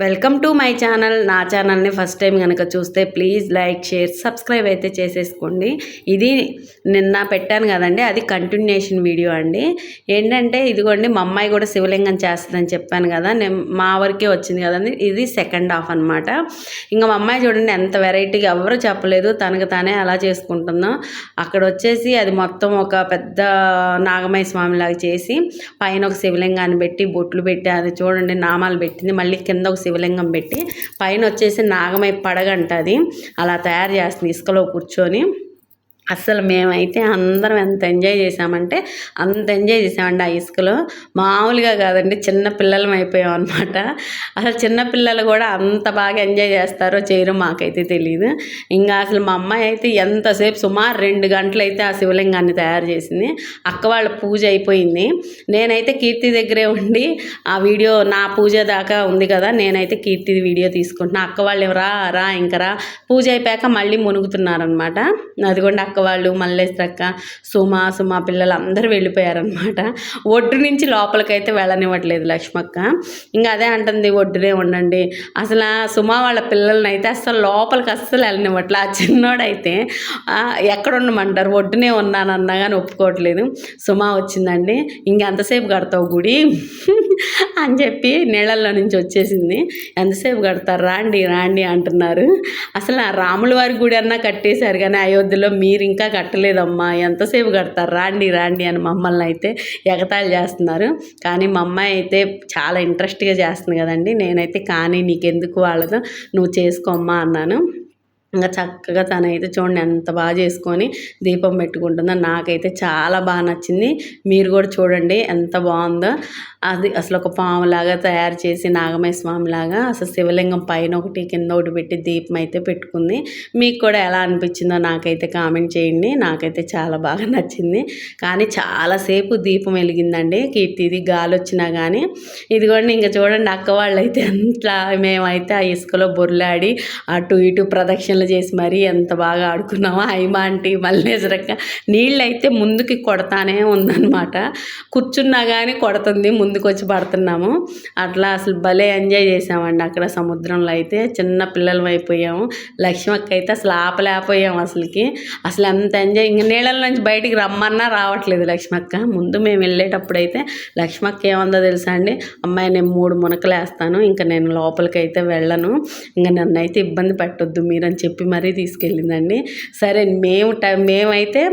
Welcome to my channel. నా ఛానల్ని first time కనుక చూస్తే ప్లీజ్ లైక్ షేర్ సబ్స్క్రైబ్ అయితే చేసేసుకోండి. ఇది నిన్న పెట్టాను కదండి అది కంటిన్యూషన్ వీడియో అండి. ఏంటంటే ఇదిగోండి మా అమ్మాయి కూడా శివలింగం చేస్తుందని చెప్పాను కదా నేను మా వరకే వచ్చింది కదండి ఇది సెకండ్ హాఫ్ అనమాట ఇంకా మా అమ్మాయి చూడండి ఎంత వెరైటీగా ఎవరు చెప్పలేదు తనకు తానే అలా చేసుకుంటుందో అక్కడ వచ్చేసి అది మొత్తం ఒక పెద్ద నాగమయ స్వామిలాగా చేసి పైన ఒక శివలింగాన్ని పెట్టి బొట్లు పెట్టి అది చూడండి నామాలు పెట్టింది. మళ్ళీ కింద ఒక శివలింగం పెట్టి పైన వచ్చేసి నాగమై పడగంట అది అలా తయారు చేస్తుంది. ఇసుకలో కూర్చొని. అసలు మేమైతే అందరం ఎంత ఎంజాయ్ చేసామంటే అంత ఎంజాయ్ చేసామండి ఆ ఇసుకలో. మామూలుగా కాదండి చిన్న పిల్లలం అయిపోయాం అనమాట అసలు చిన్న పిల్లలు కూడా అంత బాగా ఎంజాయ్ చేస్తారో చేయరో మాకైతే తెలియదు ఇంకా అసలు మా అమ్మాయి అయితే ఎంతసేపు సుమారు రెండు గంటలు అయితే ఆ శివలింగాన్ని తయారు చేసింది. అక్క వాళ్ళ పూజ అయిపోయింది. నేనైతే కీర్తి దగ్గరే ఉండి ఆ వీడియో నా పూజ దాకా ఉంది కదా నేనైతే కీర్తి వీడియో తీసుకుంటున్నా. అక్క వాళ్ళు రా రా ఇంకా రా. పూజ అయిపోయాక మళ్ళీ మునుగుతున్నారనమాట అదిగోండి అక్క వాళ్ళు మల్లేశ్వరక్క సుమ సుమ పిల్లలు అందరూ వెళ్ళిపోయారనమాట ఒడ్డు నుంచి లోపలికైతే వెళ్ళనివ్వట్లేదు లక్ష్మక్క. ఇంకా అదే అంటుంది ఒడ్డునే ఉండండి. అసలు ఆ సుమ వాళ్ళ పిల్లల్ని అయితే అసలు లోపలికి అస్సలు వెళ్ళనివ్వట్లే. ఆ చిన్నోడైతే ఎక్కడ ఉండమంటారు? ఒడ్డునే ఉన్నానన్నా కానీ ఒప్పుకోవట్లేదు. సుమ వచ్చిందండి. ఇంకెంతసేపు కడతావు గుడి? అని చెప్పి నీళ్ళల్లో నుంచి వచ్చేసింది. ఎంతసేపు కడతారు రాండి రాండి అంటున్నారు. అసలు రాముల వారి గుడి అన్నా కట్టేశారు కానీ అయోధ్యలో మీరు ఇంకా కట్టలేదమ్మా ఎంతసేపు కడతారు? రాండి రాండి అని మమ్మల్ని అయితే ఎగతాళి చేస్తున్నారు. కానీ మా అమ్మాయి అయితే చాలా ఇంట్రెస్ట్గా చేస్తుంది కదండి. నేనైతే కానీ నీకెందుకు వాళ్ళతో? నువ్వు చేసుకోమ్మా అన్నాను. ఇంకా చక్కగా తనైతే చూడండి ఎంత బాగా చేసుకొని దీపం పెట్టుకుంటుందో నాకైతే చాలా బాగా నచ్చింది. మీరు కూడా చూడండి ఎంత బాగుందో. అది అసలు ఒక పాములాగా తయారు చేసి నాగమయ స్వామిలాగా అసలు శివలింగం పైన ఒకటి కింద ఒకటి పెట్టి దీపం అయితే పెట్టుకుంది. మీకు కూడా ఎలా అనిపించిందో నాకైతే కామెంట్ చేయండి. నాకైతే చాలా బాగా నచ్చింది. కానీ చాలాసేపు దీపం వెలిగిందండి. కీర్తిది గాలి వచ్చినా కానీ ఇది కూడా ఇంకా చూడండి అక్క వాళ్ళు అయితే అంతా మేమైతే ఆ ఇసుకలో బొర్లాడి అటు ఇటు ప్రదక్షిణలు చేసి మరీ ఎంత బాగా ఆడుకున్నామో. హైమా ఆంటీ మల్లేశ్వరక్క నీళ్ళు అయితే ముందుకి కొడతానే ఉందన్నమాట. కూర్చున్నా కానీ కొడుతుంది ముందు ముందుకొచ్చి పడుతున్నాము. అట్లా అసలు భలే ఎంజాయ్ చేసామండి అక్కడ సముద్రంలో అయితే. చిన్న పిల్లలు అయిపోయాము. లక్ష్మక్క అయితే అసలు ఆపలేకపోయాము అసలుకి. అసలు ఎంత ఎంజాయ్ ఇంక నీళ్ళ నుంచి బయటికి రమ్మన్నా రావట్లేదు లక్ష్మక్క. ముందు మేము వెళ్ళేటప్పుడు అయితే లక్ష్మక్క ఏముందో తెలుసా అండి? అమ్మాయి నేను మూడు మునకలు వేస్తాను ఇంకా నేను లోపలికి అయితే వెళ్ళను. ఇంకా నన్ను అయితే ఇబ్బంది పెట్టొద్దు మీరని చెప్పి మరీ తీసుకెళ్ళిందండి. సరే మేము టైం మేమైతే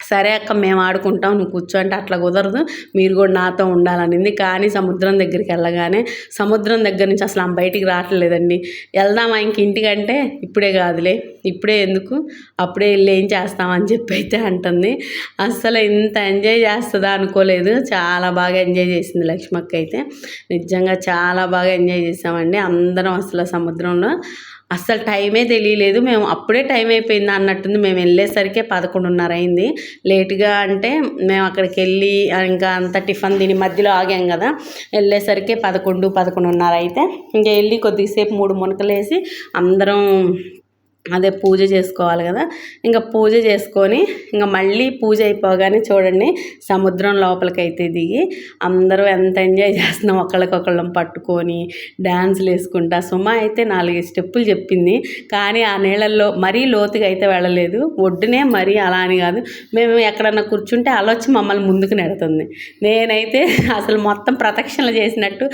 సరే అక్క మేము ఆడుకుంటాం నువ్వు కూర్చో అంటే అట్లా కుదరదు మీరు కూడా నాతో ఉండాలనింది. కానీ సముద్రం దగ్గరికి వెళ్ళగానే సముద్రం దగ్గర నుంచి అసలు ఆమె బయటికి రావట్లేదండి. వెళ్దామా ఇంక ఇంటికంటే? ఇప్పుడే కాదులే ఇప్పుడే ఎందుకు? అప్పుడే వెళ్ళి ఏం చేస్తామని చెప్పి అయితే అంటుంది. అసలు ఇంత ఎంజాయ్ చేస్తుందా అనుకోలేదు. చాలా బాగా ఎంజాయ్ చేసింది లక్ష్మక్క అయితే. నిజంగా చాలా బాగా ఎంజాయ్ చేసామండి. అందరం అసలు సముద్రంలో అస్సలు టైమే తెలియలేదు. మేము అప్పుడే టైం అయిపోయింది అన్నట్టుంది. మేము వెళ్ళేసరికి పదకొండున్నర అయింది. లేట్గా అంటే మేము అక్కడికి వెళ్ళి ఇంకా అంత టిఫిన్ దీని మధ్యలో ఆగాం కదా. వెళ్ళేసరికి పదకొండు పదకొండున్నర అయితే. ఇంకా వెళ్ళి కొద్దిసేపు మూడు మునకలేసి అందరం అదే పూజ చేసుకోవాలి కదా. ఇంకా పూజ చేసుకొని ఇంకా మళ్ళీ పూజ అయిపోగానే చూడండి సముద్రం లోపలికి అయితే దిగి అందరూ ఎంత ఎంజాయ్ చేస్తున్నాం ఒకళ్ళకొకళ్ళం పట్టుకొని డ్యాన్సులు వేసుకుంటా. సుమ అయితే నాలుగు స్టెప్పులు చెప్పింది. కానీ ఆ నీళ్ళల్లో మరీ లోతుగా అయితే వెళ్ళలేదు. ఒడ్డునే మరీ అలా అని కాదు. మేము ఎక్కడన్నా కూర్చుంటే అలా వచ్చి మమ్మల్ని ముందుకు నెడుతుంది. నేనైతే అసలు మొత్తం ప్రదక్షిణలు చేసినట్టు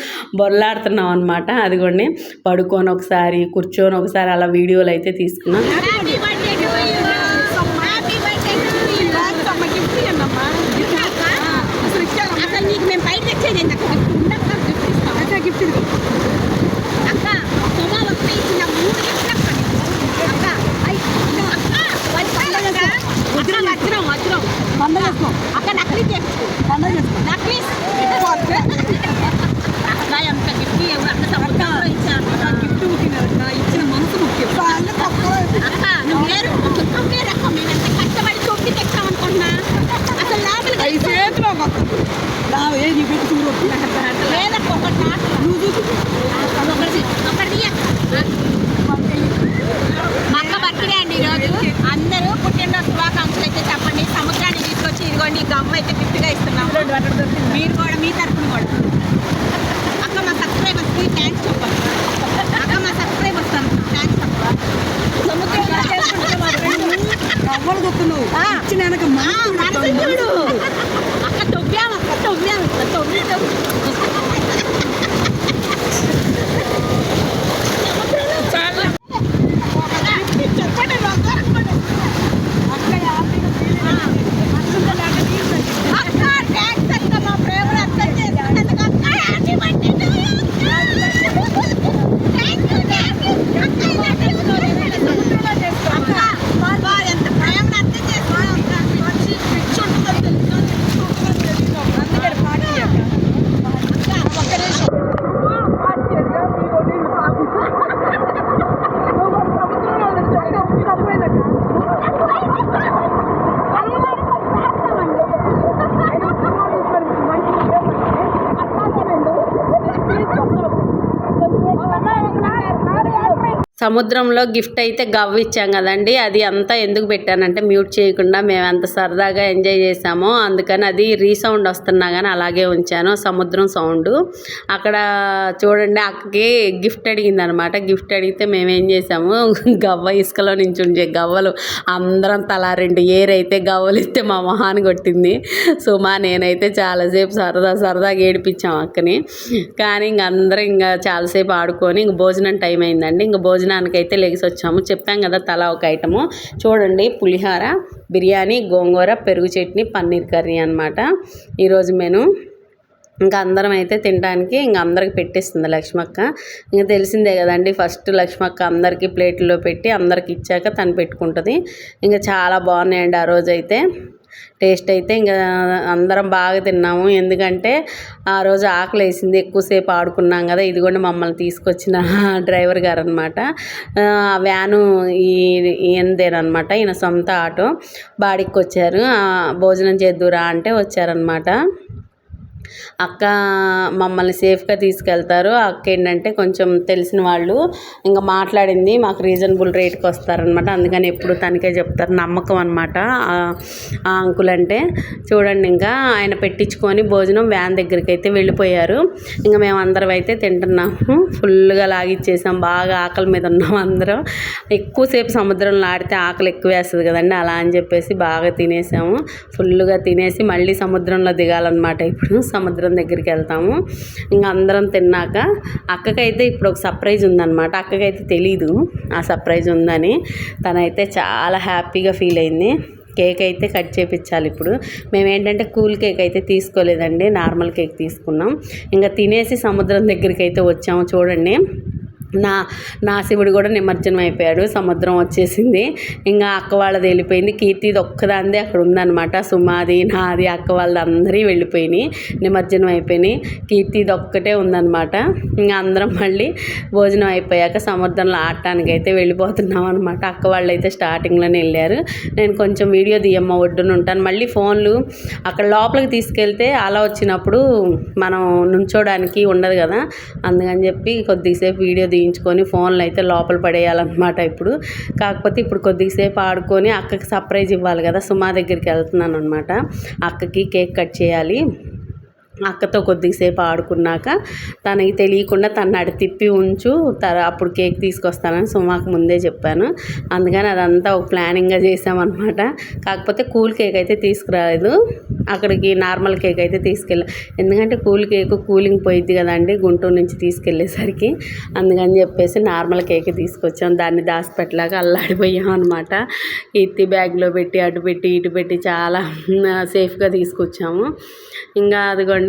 బొల్లాడుతున్నాం అనమాట అదిగోండి పడుకొని ఒకసారి కూర్చొని ఒకసారి అలా వీడియోలు అయితే తీసుకు Nó. సముద్రంలో గిఫ్ట్ అయితే గవ్వ ఇచ్చాం కదండి. అది అంతా ఎందుకు పెట్టానంటే మ్యూట్ చేయకుండా మేము అంత సరదాగా ఎంజాయ్ చేసామో అందుకని అది రీసౌండ్ వస్తున్నా కానీ అలాగే ఉంచాను సముద్రం సౌండ్. అక్కడ చూడండి అక్కకి గిఫ్ట్ అడిగింది అనమాట గిఫ్ట్ అడిగితే మేము ఏం చేసాము గవ్వ ఇసుకలో నుంచి ఉండే గవ్వలు అందరం తలా రెండు ఏరైతే గవ్వలు ఇస్తే మా మొహాన్ని కొట్టింది. సో మా నేనైతే చాలాసేపు సరదా సరదాగా ఏడిపించాం అక్కని. కానీ ఇంక అందరం ఇంకా చాలాసేపు ఆడుకొని ఇంక భోజనం టైం అయిందండి. ఇంక భోజనం అయితే లెగిసి వచ్చాము. చెప్పాం కదా తలా ఒక ఐటము. చూడండి పులిహార బిర్యానీ గోంగూర పెరుగు చట్నీ పన్నీర్ కర్రీ అనమాట ఈరోజు మెను. ఇంకా అందరం అయితే తినడానికి ఇంకా అందరికి పెట్టేస్తుంది లక్ష్మక్క. ఇంకా తెలిసిందే కదండి ఫస్ట్ లక్ష్మక్క అందరికీ ప్లేట్లో పెట్టి అందరికి ఇచ్చాక తను పెట్టుకుంటుంది. ఇంకా చాలా బాగున్నాయండి ఆ రోజైతే. టేస్ట్ అయితే ఇంకా అందరం బాగా తిన్నాము. ఎందుకంటే ఆ రోజు ఆకలి వేసింది. ఎక్కువసేపు ఆడుకున్నాం కదా. ఇదిగోండి మమ్మల్ని తీసుకొచ్చిన డ్రైవర్ గారు అనమాట వ్యాను ఈయనదేనమాట ఈయన సొంత ఆటో. బాడికి వచ్చారు భోజనం చేద్దురా అంటే వచ్చారనమాట. అక్క మమ్మల్ని సేఫ్గా తీసుకెళ్తారు. అక్క ఏంటంటే కొంచెం తెలిసిన వాళ్ళు. ఇంకా మాట్లాడింది మాకు రీజనబుల్ రేట్కి వస్తారనమాట అందుకని ఎప్పుడు తనకే చెప్తారు. నమ్మకం అనమాట ఆ అంకుల్ అంటే చూడండి ఇంకా ఆయన పెట్టించుకొని భోజనం వ్యాన్ దగ్గరికి అయితే వెళ్ళిపోయారు. ఇంకా మేము అందరం అయితే తింటున్నాము. ఫుల్గా లాగిచ్చేసాం. బాగా ఆకలి మీద ఉన్నాం అందరం. ఎక్కువసేపు సముద్రంలో ఆడితే ఆకలి ఎక్కువ వేస్తుంది కదండి. అలా అని చెప్పేసి బాగా తినేసాము. ఫుల్గా తినేసి మళ్ళీ సముద్రంలో దిగాలన్నమాట ఇప్పుడు. సముద్రం దగ్గరికి వెళ్తాము. ఇంకా అందరం తిన్నాక అక్కకైతే ఇప్పుడు ఒక సర్ప్రైజ్ ఉందన్నమాట. అక్కకైతే తెలీదు ఆ సర్ప్రైజ్ ఉందని. తనైతే చాలా హ్యాపీగా ఫీల్ అయింది. కేక్ అయితే కట్ చేపించాలి ఇప్పుడు. మేము ఏంటంటే కూల్ కేక్ అయితే తీసుకోలేదండి. నార్మల్ కేక్ తీసుకున్నాం. ఇంకా తినేసి సముద్రం దగ్గరికి అయితే వచ్చాము చూడండి. నా నా శివుడు కూడా నిమజ్జనం అయిపోయాడు. సముద్రం వచ్చేసింది. ఇంకా అక్క వాళ్ళది వెళ్ళిపోయింది. కీర్తిది ఒక్కదాందే అక్కడ ఉందనమాట సుమాది నాది అక్క వాళ్ళది అందరి వెళ్ళిపోయినాయి. నిమజ్జనం అయిపోయినాయి. కీర్తిది ఒక్కటే ఉందనమాట ఇంకా అందరం మళ్ళీ భోజనం అయిపోయాక సముద్రంలో ఆడటానికి అయితే వెళ్ళిపోతున్నాం అనమాట అక్క వాళ్ళు అయితే స్టార్టింగ్లోనే వెళ్ళారు. నేను కొంచెం వీడియో దియమ్మ ఒడ్డున ఉంటాను. మళ్ళీ ఫోన్లు అక్కడ లోపలికి తీసుకెళ్తే అలా వచ్చినప్పుడు మనం నుంచోడానికి ఉండదు కదా. అందుకని చెప్పి కొద్దిసేపు వీడియో చేయించుకొని ఫోన్లు అయితే లోపల పడేయాలన్నమాట ఇప్పుడు. కాకపోతే ఇప్పుడు కొద్దిసేపు ఆడుకొని అక్కకి సర్ప్రైజ్ ఇవ్వాలి కదా సుమా దగ్గరికి వెళ్తున్నాను అనమాట అక్కకి కేక్ కట్ చేయాలి. అక్కతో కొద్దిసేపు ఆడుకున్నాక తనకి తెలియకుండా తను అడి తిప్పి ఉంచు తర అప్పుడు కేక్ తీసుకొస్తానని సుమాకు ముందే చెప్పాను. అందుకని అదంతా ఒక ప్లానింగ్గా చేసామన్నమాట కాకపోతే కూల్ కేక్ అయితే తీసుకురాలేదు. అక్కడికి నార్మల్ కేక్ అయితే తీసుకెళ్ళా ఎందుకంటే కూల్ కేక్ కూలింగ్ పోయిద్ది కదండి గుంటూరు నుంచి తీసుకెళ్ళేసరికి. అందుకని చెప్పేసి నార్మల్ కేక్ తీసుకొచ్చాం. దాన్ని దాచిపెట్టలాగా అల్లాడిపోయాం అనమాట ఎత్తి బ్యాగ్లో పెట్టి అటు పెట్టి ఇటు పెట్టి చాలా సేఫ్గా తీసుకొచ్చాము. ఇంకా అదిగోండి.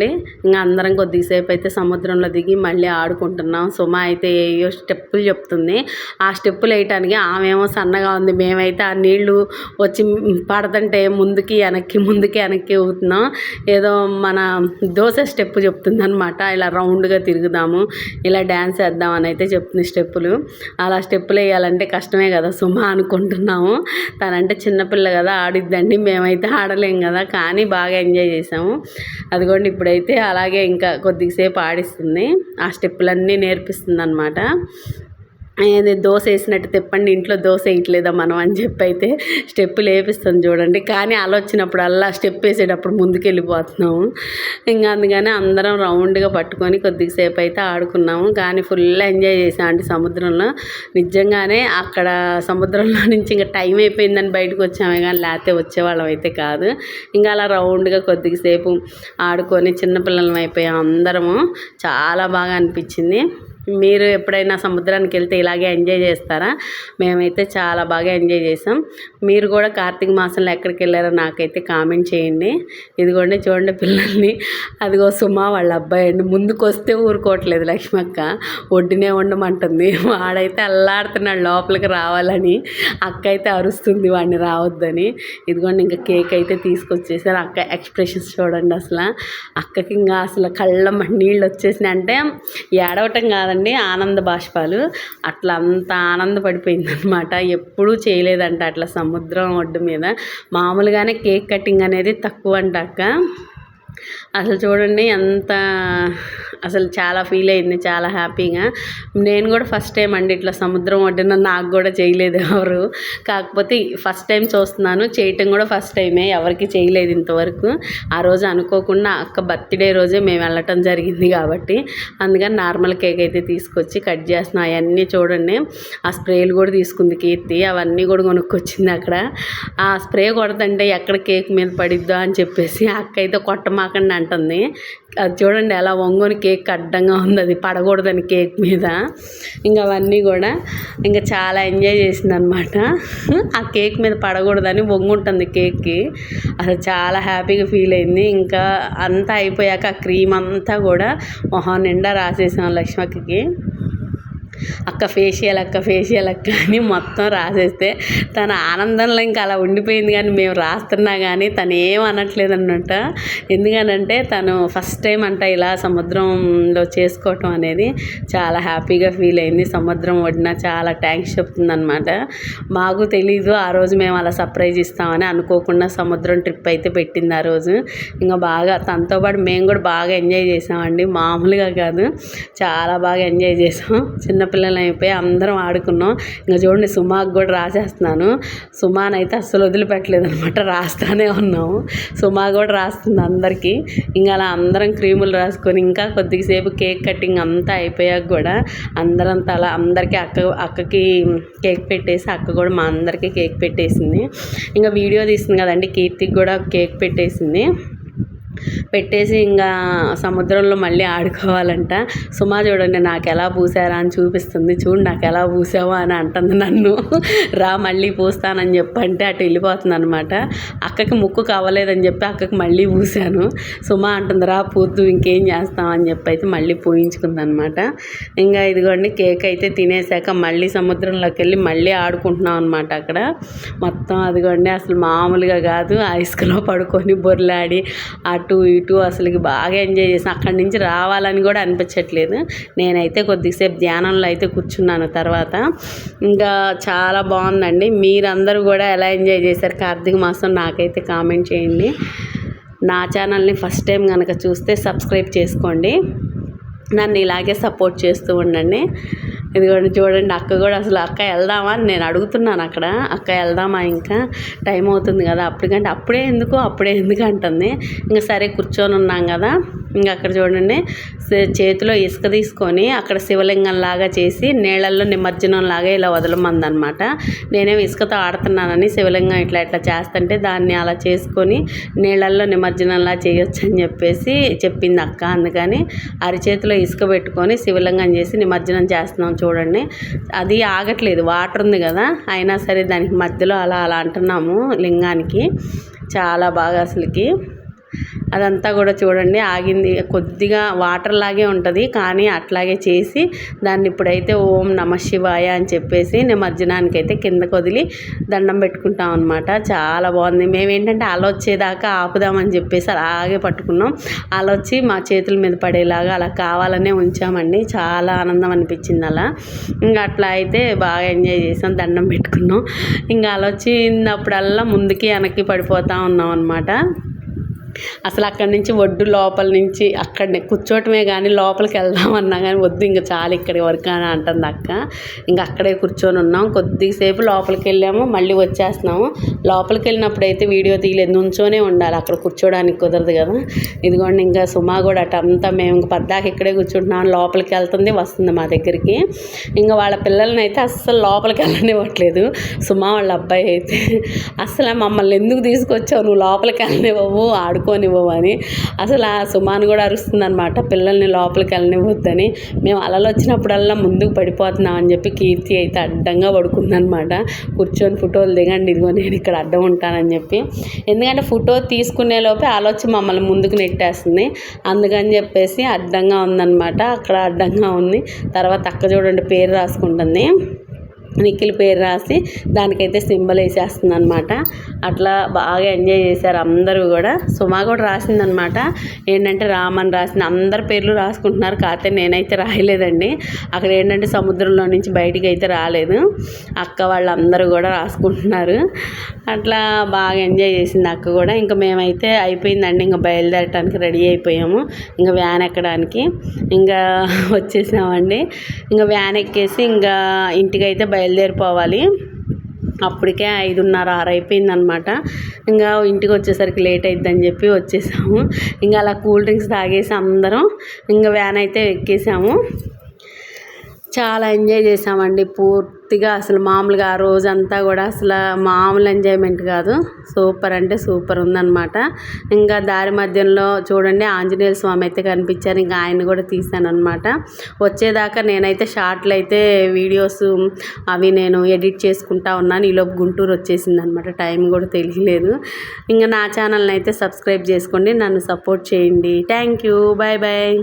ఇంకా అందరం కొద్దిసేపు అయితే సముద్రంలో దిగి మళ్ళీ ఆడుకుంటున్నాం. సుమ అయితే ఏయో స్టెప్పులు చెప్తుంది. ఆ స్టెప్పులు వేయటానికి ఆమెమో సన్నగా ఉంది. మేమైతే ఆ నీళ్ళు వచ్చి పడుతుంటే ముందుకి వెనక్కి ముందుకి వెనక్కి ఊతున్నాం ఏదో మన దోశ స్టెప్ చెప్తుంది అనమాట ఇలా రౌండ్గా తిరుగుదాము. ఇలా డ్యాన్స్ వేద్దామని అయితే చెప్తుంది స్టెప్పులు. అలా స్టెప్పులు వేయాలంటే కష్టమే కదా సుమ అనుకుంటున్నాము. తనంటే చిన్నపిల్ల కదా ఆడిద్దండి. మేమైతే ఆడలేం కదా. కానీ బాగా ఎంజాయ్ చేసాము అదిగోండి ఇప్పుడైతే అలాగే ఇంకా కొద్దిసేపు ఆడిస్తుంది. ఆ స్టెప్పులన్నీ నేర్పిస్తుంది అనమాట దోశ వేసినట్టు తెప్పండి ఇంట్లో దోశ వేయట్లేదా మనం అని చెప్పి అయితే స్టెప్ లేపిస్తుంది చూడండి. కానీ అలా వచ్చినప్పుడు అలా స్టెప్ వేసేటప్పుడు ముందుకెళ్ళిపోతున్నాము. ఇంకా అందుకని అందరం రౌండ్గా పట్టుకొని కొద్దిసేపు అయితే ఆడుకున్నాము. కానీ ఫుల్ ఎంజాయ్ చేసాం అంటే సముద్రంలో. నిజంగానే అక్కడ సముద్రంలో నుంచి ఇంకా టైం అయిపోయిందని బయటకు వచ్చామే కానీ లేకపోతే వచ్చేవాళ్ళం అయితే కాదు. ఇంకా అలా రౌండ్గా కొద్దిసేపు ఆడుకొని చిన్నపిల్లలం అయిపోయాం అందరము. చాలా బాగా అనిపించింది. మీరు ఎప్పుడైనా సముద్రానికి వెళ్తే ఇలాగే ఎంజాయ్ చేస్తారా? మేమైతే చాలా బాగా ఎంజాయ్ చేసాం మీరు కూడా కార్తీక మాసంలో ఎక్కడికి వెళ్ళారో నాకైతే కామెంట్ చేయండి. ఇదిగోండి చూడండి పిల్లల్ని. అదిగో సుమా వాళ్ళ అబ్బాయి అండి. ముందుకు వస్తే ఊరుకోవట్లేదు లక్ష్మక్క. ఒడ్డునే ఉండమంటుంది. వాడైతే అల్లాడుతున్నాడు లోపలికి రావాలని. అక్క అయితే అరుస్తుంది వాడిని రావద్దని. ఇదిగోండి ఇంకా కేక్ అయితే తీసుకొచ్చేసారు. అక్క ఎక్స్ప్రెషన్స్ చూడండి అసలు. అక్కకి ఇంకా అసలు కళ్ళ నీళ్ళు వచ్చేసినాయి. అంటే ఏడవటం కాదు కాదండి ఆనంద బాష్పాలు. అట్లా అంత ఆనందపడిపోయింది అనమాట ఎప్పుడూ చేయలేదంట అట్లా సముద్రం ఒడ్డు మీద. మామూలుగానే కేక్ కటింగ్ అనేది తక్కువ అంట అక్క. అసలు చూడండి ఎంత అసలు చాలా ఫీల్ అయింది చాలా హ్యాపీగా నేను కూడా ఫస్ట్ టైం అండి ఇట్లా సముద్రం ఒడ్డున నాకు కూడా చేయలేదు ఎవరు. కాకపోతే ఫస్ట్ టైం చూస్తున్నాను చేయటం కూడా ఫస్ట్ టైమే ఎవరికి చేయలేదు ఇంతవరకు. ఆ రోజు అనుకోకుండా అక్క బర్త్డే రోజే మేము వెళ్ళటం జరిగింది కాబట్టి అందుకని నార్మల్ కేక్ అయితే తీసుకొచ్చి కట్ చేస్తున్నాం. అవన్నీ చూడండి ఆ స్ప్రేలు కూడా తీసుకుంది కీర్తి అవన్నీ కూడా కొనుక్కొచ్చింది అక్కడ. ఆ స్ప్రే కొడతంటే ఎక్కడ కేక్ మీద పడిద్దో అని చెప్పేసి అక్క అయితే కొట్టమాకండి అంటుంది. అది చూడండి ఎలా వంగుని కేక్ అడ్డంగా ఉంది. అది పడకూడదని కేక్ మీద. ఇంకా అవన్నీ కూడా ఇంకా చాలా ఎంజాయ్ చేసింది అనమాట ఆ కేక్ మీద పడకూడదని వంగుంటుంది కేక్కి. అసలు చాలా హ్యాపీగా ఫీల్ అయింది. ఇంకా అంతా అయిపోయాక ఆ క్రీమ్ అంతా కూడా మొహం నిండా రాసేసాం లక్ష్మక్కకి అక్క ఫేషియల్ అక్క ఫేషియల్ అక్క అని మొత్తం రాసేస్తే తన ఆనందంలో ఇంకా అలా ఉండిపోయింది కానీ మేము రాస్తున్నా కానీ తను ఏం అనట్లేదు అన్నట్ట ఎందుకనంటే తను ఫస్ట్ టైం అంట ఇలా సముద్రంలో చేసుకోవటం అనేది చాలా హ్యాపీగా ఫీల్ అయింది. సముద్రం ఒడిన చాలా థ్యాంక్స్ చెప్తుందనమాట మాకు తెలీదు ఆ రోజు మేము అలా సర్ప్రైజ్ ఇస్తామని అనుకోకుండా సముద్రం ట్రిప్ అయితే పెట్టింది ఆ రోజు. ఇంకా బాగా తనతో పాటు మేము కూడా బాగా ఎంజాయ్ చేసామండి. మామూలుగా కాదు చాలా బాగా ఎంజాయ్ చేసాం. చిన్నపిల్లలు అయిపోయి అందరం ఆడుకున్నాం. ఇంకా చూడండి సుమాకు కూడా రాసేస్తున్నాను. సుమానైతే అస్సలు వదిలిపెట్టలేదు అనమాట రాస్తానే ఉన్నాము సుమా కూడా రాస్తుంది అందరికీ. ఇంకా అలా అందరం క్రీములు రాసుకొని ఇంకా కొద్దిసేపు కేక్ కటింగ్ అంతా అయిపోయాక కూడా అందరం తల అందరికీ అక్క అక్కకి కేక్ పెట్టేసి అక్క కూడా మా అందరికీ కేక్ పెట్టేసింది. ఇంకా వీడియో తీసింది కదండి కీర్తికి కూడా కేక్ పెట్టేసింది. పెట్టేసి ఇంకా సముద్రంలో మళ్ళీ ఆడుకోవాలంట. సుమా చూడండి నాకు ఎలా పూసారా అని చూపిస్తుంది. చూడు నాకు ఎలా పూసావా అని అంటుంది నన్ను. రా మళ్ళీ పూస్తానని చెప్పి అంటే అటు వెళ్ళిపోతుంది అనమాట అక్కకి ముక్కు కావలేదని చెప్పి అక్కకి మళ్ళీ పూసాను. సుమా అంటుంది రా పూద్దు ఇంకేం చేస్తాం అని చెప్పి అయితే మళ్ళీ పూయించుకుంది అనమాట ఇంకా ఇదిగోండి కేక్ అయితే తినేసాక మళ్ళీ సముద్రంలోకి వెళ్ళి మళ్ళీ ఆడుకుంటున్నాం అనమాట అక్కడ. మొత్తం అదిగోండి అసలు మామూలుగా కాదు. ఆ పడుకొని బొర్లాడి అటు అటు ఇటు అసలుకి బాగా ఎంజాయ్ చేసాను. అక్కడి నుంచి రావాలని కూడా అనిపించట్లేదు. నేనైతే కొద్దిసేపు ధ్యానంలో అయితే కూర్చున్నాను తర్వాత. ఇంకా చాలా బాగుందండి. మీరందరూ కూడా ఎలా ఎంజాయ్ చేశారు కార్తీక మాసం నాకైతే కామెంట్ చేయండి. నా ఛానల్ని ఫస్ట్ టైం కనుక చూస్తే సబ్స్క్రైబ్ చేసుకోండి. నన్ను ఇలాగే సపోర్ట్ చేస్తూ ఉండండి. ఇదిగోండి చూడండి అక్క కూడా అసలు అక్క వెళ్దామా? అని నేను అడుగుతున్నాను అక్కడ. అక్క వెళ్దామా ఇంకా? టైం అవుతుంది కదా అప్పటికంటే అప్పుడే ఎందుకు అప్పుడే ఎందుకు? అంటుంది. ఇంకా సరే కూర్చొని ఉన్నాం కదా ఇంకా అక్కడ చూడండి చేతిలో ఇసుక తీసుకొని అక్కడ శివలింగం లాగా చేసి నీళ్ళల్లో నిమజ్జనం లాగా ఇలా వదలమందనమాట. నేనేం ఇసుకతో ఆడుతున్నానని శివలింగం ఇట్లా ఇట్లా చేస్తుంటే దాన్ని అలా చేసుకొని నీళ్ళల్లో నిమజ్జనంలా చేయొచ్చు అని చెప్పేసి చెప్పింది అక్క. అందుకని అరిచేతిలో ఇసుక పెట్టుకొని శివలింగం చేసి నిమజ్జనం చేస్తున్నాం చూడండి. అది ఆగట్లేదు వాటర్ ఉంది కదా అయినా సరే దానికి మధ్యలో అలా అలా అంటున్నాము లింగానికి. చాలా బాగా అసలుకి. అదంతా కూడా చూడండి ఆగింది. కొద్దిగా వాటర్ లాగే ఉంటుంది కానీ అట్లాగే చేసి దాన్ని ఇప్పుడైతే ఓం నమ శివాయ అని చెప్పేసి నిమజ్జనానికి అయితే కిందకు వదిలి దండం పెట్టుకుంటాం అనమాట చాలా బాగుంది. మేము ఏంటంటే అలా ఆపుదామని చెప్పేసి అలాగే పట్టుకున్నాం. అలొచ్చి మా చేతుల మీద పడేలాగా అలా కావాలనే ఉంచామండి. చాలా ఆనందం అనిపించింది అలా. ఇంకా అట్లా అయితే బాగా ఎంజాయ్ చేసాం దండం పెట్టుకున్నాం. ఇంకా అలొచ్చినప్పుడల్లా ముందుకి వెనక్కి పడిపోతూ ఉన్నాం అనమాట అసలు అక్కడి నుంచి ఒడ్డు లోపల నుంచి అక్కడనే కూర్చోవటమే కానీ లోపలికి వెళ్దామన్నా కానీ వద్దు ఇంకా చాలు ఇక్కడి వరకు అని అంటుంది అక్క. ఇంకా అక్కడే కూర్చొని ఉన్నాం. కొద్దిసేపు లోపలికి వెళ్ళాము మళ్ళీ వచ్చేస్తున్నాము. లోపలికి వెళ్ళినప్పుడు అయితే వీడియో తీయలేదు నుంచోనే ఉండాలి. అక్కడ కూర్చోడానికి కుదరదు కదా. ఇదిగోండి ఇంకా సుమా కూడా అట అంతా మేము ఇంక పద్దాక ఇక్కడే కూర్చుంటున్నాం. లోపలికి వెళ్తుంది వస్తుంది మా దగ్గరికి. ఇంకా వాళ్ళ పిల్లల్ని అయితే అస్సలు లోపలికి వెళ్ళనివ్వట్లేదు. సుమా వాళ్ళ అబ్బాయి అయితే అసలు మమ్మల్ని ఎందుకు తీసుకొచ్చావు? నువ్వు లోపలికి వెళ్ళనివ్వవు ఆడు అని అసలు ఆ సుమాన్ కూడా అరుస్తుంది అనమాట పిల్లల్ని లోపలికి వెళ్ళనివ్వద్దని. మేము అలలు వచ్చినప్పుడల్లా ముందుకు పడిపోతున్నాం అని చెప్పి కీర్తి అయితే అడ్డంగా పడుకుందనమాట కూర్చొని ఫోటోలు దిగండి ఇదిగో నేను ఇక్కడ అడ్డం ఉంటానని చెప్పి. ఎందుకంటే ఫోటో తీసుకునే లోపే ఆలోచన మమ్మల్ని ముందుకు నెట్టేస్తుంది. అందుకని చెప్పేసి అడ్డంగా ఉందన్నమాట. అక్కడ అడ్డంగా ఉంది. తర్వాత అక్క చూడండి పేరు రాసుకుంటుంది. నిఖిల్ పేరు రాసి దానికైతే సింబల్ వేసేస్తుంది అనమాట అట్లా బాగా ఎంజాయ్ చేశారు అందరూ కూడా. సుమా కూడా రాసిందనమాట ఏంటంటే రామన్ రాసిన అందరి పేర్లు రాసుకుంటున్నారు. కాకపోతే నేనైతే రాయలేదండి. అక్కడ ఏంటంటే సముద్రంలో నుంచి బయటికి అయితే రాలేదు. అక్క వాళ్ళందరూ కూడా రాసుకుంటున్నారు. అట్లా బాగా ఎంజాయ్ చేసింది అక్క కూడా. ఇంకా మేమైతే అయిపోయిందండి. ఇంకా బయలుదేరటానికి రెడీ అయిపోయాము. ఇంకా వ్యాన్ ఎక్కడానికి. ఇంకా వచ్చేసామండి. ఇంకా వ్యాన్ ఎక్కేసి ఇంకా ఇంటికైతే బయలుదేరిపోవాలి. అప్పటికే ఐదున్నర ఆరు అయిపోయిందనమాట. ఇంకా ఇంటికి వచ్చేసరికి లేట్ అయిద్దని చెప్పి వచ్చేసాము. ఇంకా అలా కూల్ డ్రింక్స్ తాగేసి అందరం ఇంకా వ్యాన్ అయితే ఎక్కేసాము. చాలా ఎంజాయ్ చేసామండి. పూర్తిగా అసలు మామూలుగా ఆ రోజంతా కూడా అసలు మామూలు ఎంజాయ్మెంట్ కాదు. సూపర్ అంటే సూపర్ ఉందన్నమాట. ఇంకా దారి మధ్యలో చూడండి ఆంజనేయ స్వామి అయితే కనిపించారు. ఇంకా ఆయన కూడా తీశాను అనమాట వచ్చేదాకా నేనైతే షార్ట్లు అయితే వీడియోస్ అవి నేను ఎడిట్ చేసుకుంటా ఉన్నాను. ఈలోపు గుంటూరు వచ్చేసింది అనమాట టైం కూడా తెలియలేదు. ఇంకా నా ఛానల్ని అయితే సబ్స్క్రైబ్ చేసుకోండి. నన్ను సపోర్ట్ చేయండి. Thank you. Bye bye.